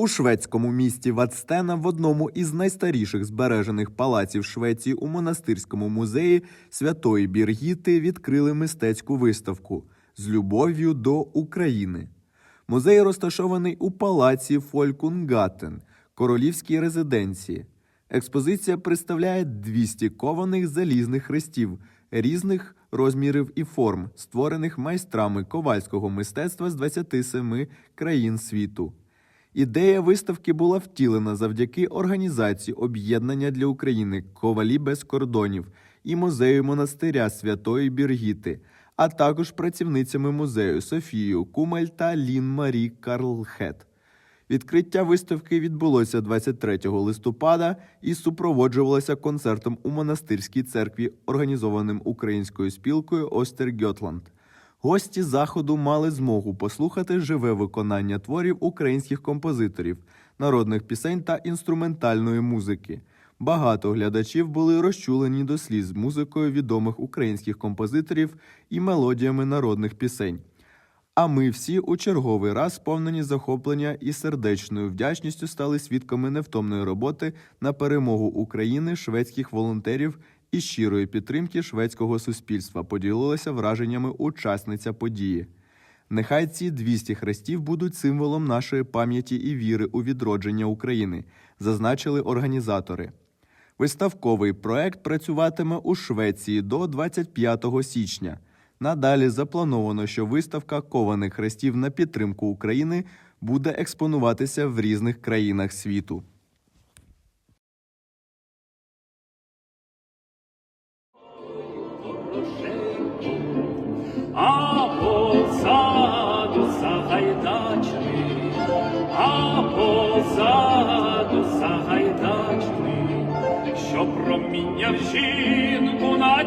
У шведському місті Ватстена в одному із найстаріших збережених палаців Швеції у монастирському музеї Святої Біргіти відкрили мистецьку виставку з любов'ю до України. Музей розташований у палаці Фолькунгатен, королівській резиденції. Експозиція представляє 200 кованих залізних хрестів різних розмірів і форм, створених майстрами ковальського мистецтва з 27 країн світу. Ідея виставки була втілена завдяки організації об'єднання для України Ковалі без кордонів і музею монастиря Святої Біргіти, а також працівницями музею Софією Кумаль та Лін Марі Карлхет. Відкриття виставки відбулося 23 листопада і супроводжувалося концертом у монастирській церкві, організованим українською спілкою Остергьотланд. Гості заходу мали змогу послухати живе виконання творів українських композиторів, народних пісень та інструментальної музики. Багато глядачів були розчулені до сліз музикою відомих українських композиторів і мелодіями народних пісень. А ми всі у черговий раз, сповнені захоплення і сердечною вдячністю, стали свідками невтомної роботи на перемогу України шведських волонтерів і щирої підтримки шведського суспільства. Поділилася враженнями учасниця події. Нехай ці 200 хрестів будуть символом нашої пам'яті і віри у відродження України, зазначили організатори. Виставковий проект працюватиме у Швеції до 25 січня. Надалі заплановано, що виставка кованих хрестів на підтримку України буде експонуватися в різних країнах світу. А позаду загайдачний, а позаду Сагайдачний, що проміняв жінку на